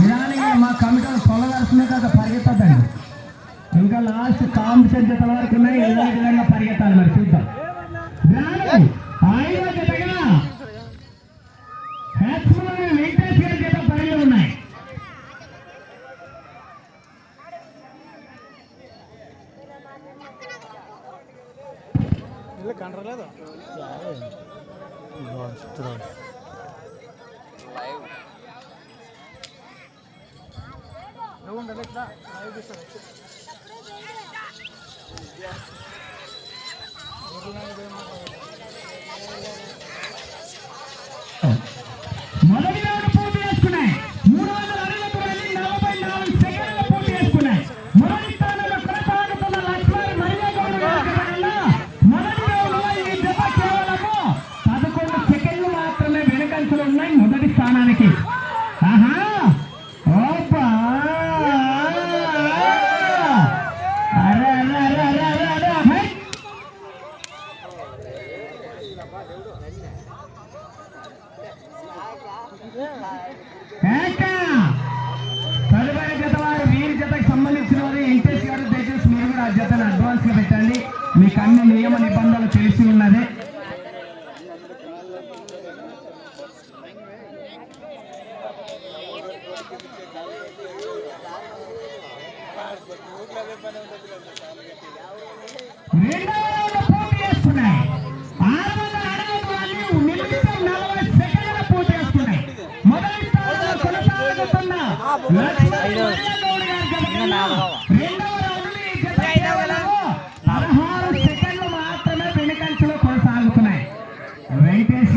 నిదానంగా మా కమిటీలు పొలగాల్సిన కదా పరిగెత్తద్దండి. ఇంకా లాస్ట్ కాంపిటీషన్ జతల వరకు ఉన్నాయి ఏదో విధంగా పరిగెత్తాలి మరి చూద్దాం. ఐదవ జతగా హెచ్మన్ వెంకటేష్ గారి జత బరిలో ఉన్నాయి. మొదటి Yeah. తదుపరి జత వారు వీరి జతకు సంబంధించిన వారు ఎన్టీఎస్ గారు దయచేసి మీరు కూడా ఆ జతను అడ్వాన్స్గా పెట్టండి. మీకు అన్ని నియమ నిబంధనలు తెలిసి ఉన్నది. రెండవ పదహారు సెకండ్లు మాత్రమే వెనుకంచులో కొనసాగుతున్నాయి. వెంకటేష్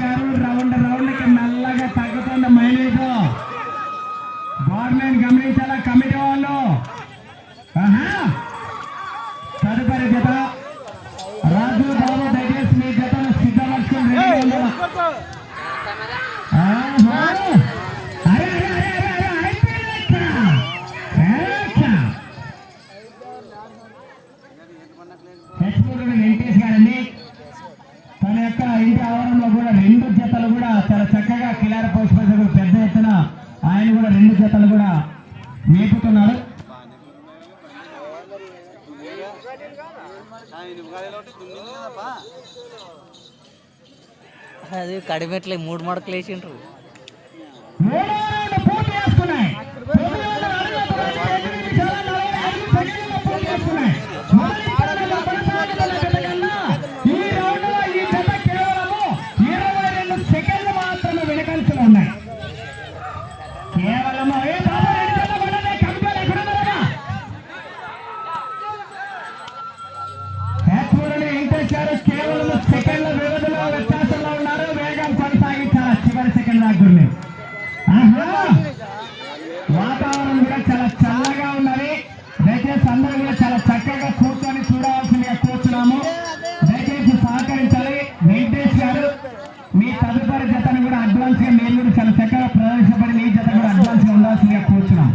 కూడా చాలా చక్కగా కిలార పోషపతి పెద్ద ఎత్తున ఆయన కూడా రెండు జతలు కూడా మేపుతున్నాడు అది కడిమెట్లే మూడు మడకలు వేసిండ్రు చివరి వాతావరణం కూడా చాలా చల్లగా ఉన్నది. దయచేసి అందరూ కూడా చాలా చక్కగా కూర్చొని చూడవలసిందిగా కూర్చున్నాము దయచేసి సహకరించాలి. వెంకటేష్ గారు మీ తదుపరి జతను కూడా అడ్వాన్స్గా మీరు కూడా చాలా చక్కగా ప్రదర్శించబడి మీ జత కూడా అడ్వాన్స్గా ఉండాల్సిందిగా కూర్చున్నాం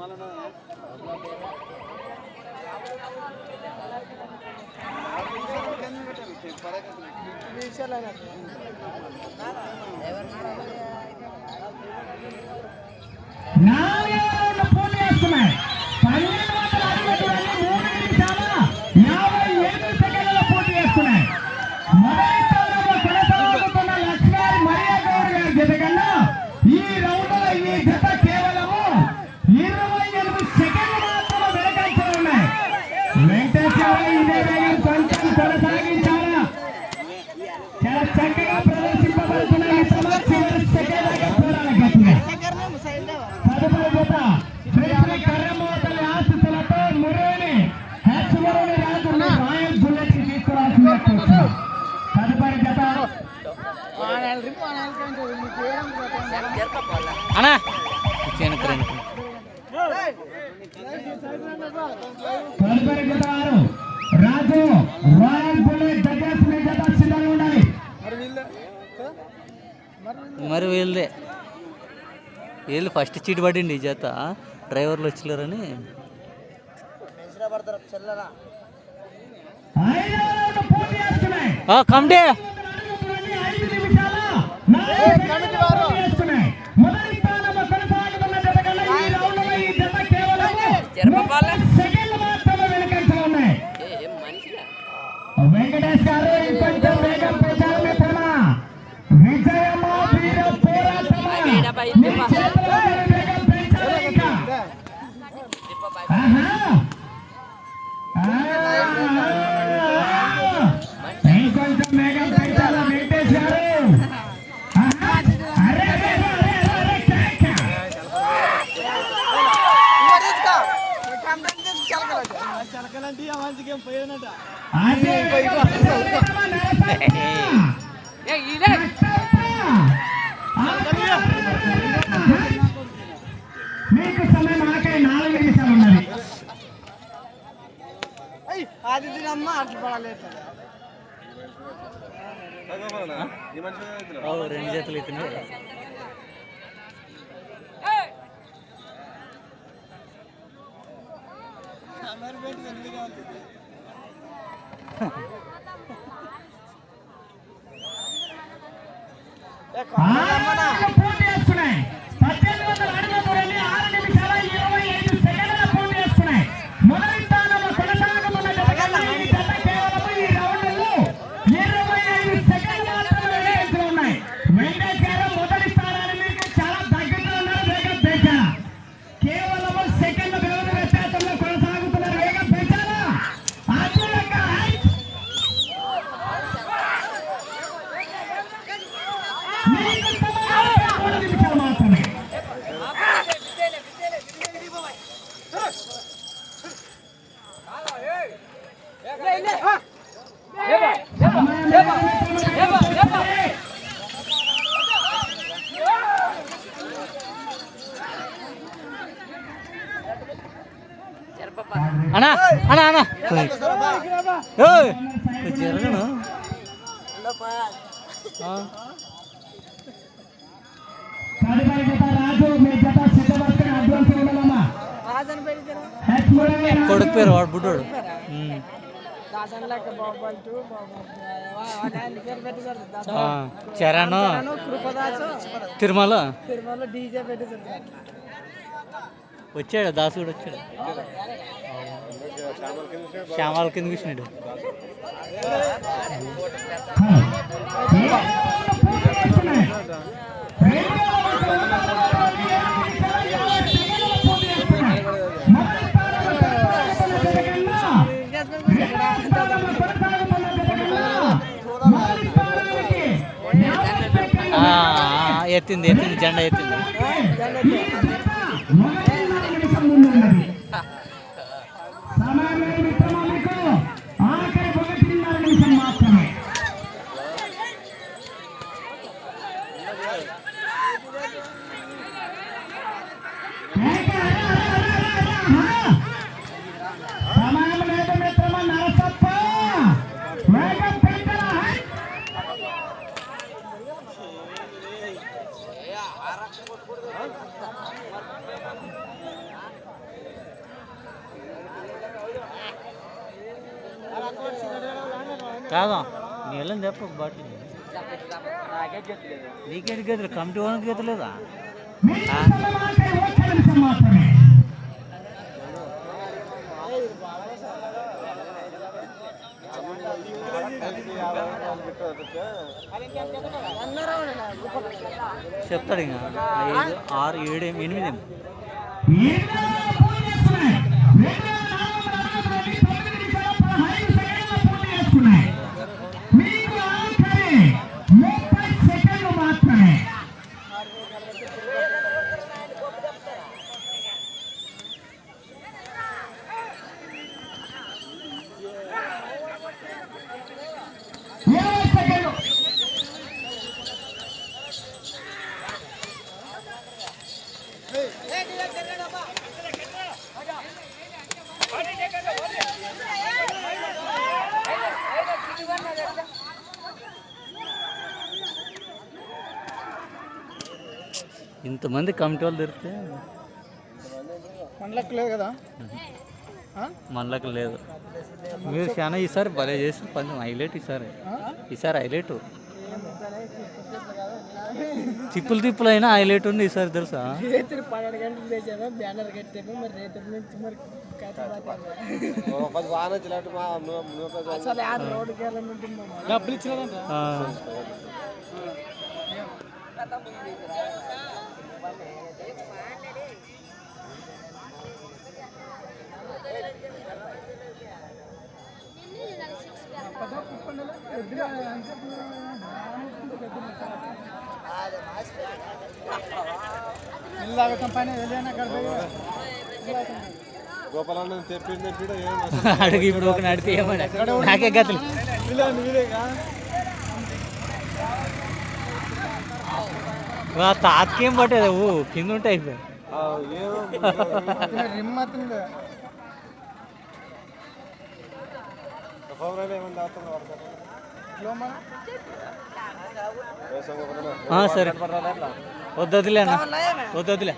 నాలుగవ రౌండ్ పూర్తి చేస్తున్నాయి పన్నెండు వందల అరవై వెళ్ళి మూడు నిమిషాల యాభై ఏడు సెకండ్లలో పూర్తి చేస్తున్నాయి మొదటి స్థానంలో కొనసాగుతున్న లక్ష్మణ్ మరియా గౌడ్ గారి జత కన్నా ఈ రౌండ్లో ఈ జత కేవలము ఇరవై ఎనిమిది సెకండ్లు మాత్రమే వెనకంచలు ఉన్నాయి వెంకటేశ్వర ఇదే వేగం కొంచెం కొనసాగించాలా మరి వీళ్ళదే. వీళ్ళు ఫస్ట్ చీటి పడింది ఈ జత. డ్రైవర్లు వచ్చినారని కమిటీ ఇంకొంచెం వేగం ఏం పోయినట్ట అమ్మ అట్లా పడలేదు రెండు చేతులు ఇస్తున్నాయి அண்ணா அண்ணா அண்ணா ஏய் கொஞ்சம் இறங்கணும் கொடுப்பேரு வாడు புட்டோடு చరణ్ తిరుమల. వచ్చాడు? దాసు కూడా వచ్చాడు? శ్యామాల కింద కూర్చున్నాడు. Thank you. ఎత్తింది ఎత్తింది జెండా ఎత్తింది. ఒక బాటిల్ కమిటీ వాళ్ళకి గతులేదా చెప్తాడు ఇంకా. ఐదు ఆరు ఏడు ఎనిమిది. ఇంతమంది కమిటీ వాళ్ళు దొరికితే మనలకు లేదు కదా? మనలకు లేదు. మీరు చాలా ఈసారి భలే చేసిన పని. హైలైట్ ఈసారి. ఈసారి హైలైట్. తిప్పులు తిప్పులు అయినా హైలైట్ ఉంది ఈసారి తెలుసా? రేతులు పన్నెండు గంటలు తెచ్చాము బ్యానర్ కట్టాము మరి రేతుల నుంచి మరి కథ అసలు ఆ. రోడ్డుకి వెళ్ళమంటున్నాము డబ్బులు అడుగు ఇప్పుడు ఒక నడిపి ఏమన్నా నాకే గతులు వా తాతకేం పట్టేది ఓ కింద ఉంటే అయిపోయి ఏమో రిమ్మతుంది ఫోన్ అయినా ఏమన్నా దాస్తున్నా వాడతారు వేసం గోపాలన్న ఆ, సరే వద్దొద్దులే అన్న. వద్దొద్దులే.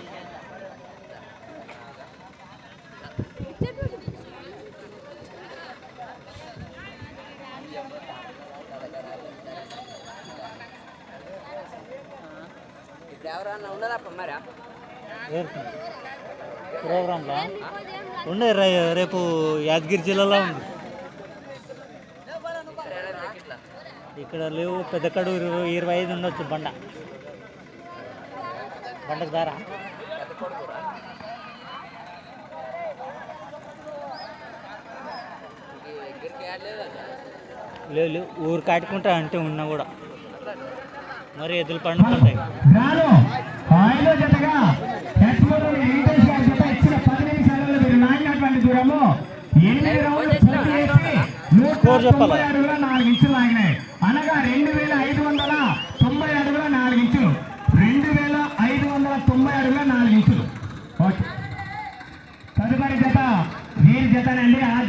ప్రోగ్రాంలో? ఉండే రే- రేపు యాదగిరి జిల్లాలో ఉంది. ఇక్కడ లేవు పెద్ద కడు ఇరవై ఇరవై ఐదు ఉండొచ్చు బండ. బండకు దారా? లేవు ఊరు కాటుకుంటా అంటే ఉన్నా కూడా. మరి ఎద్దులు పండుకుంటాయి. రాను ఆయనలో జతగా టెక్స్బుక్ ఓకే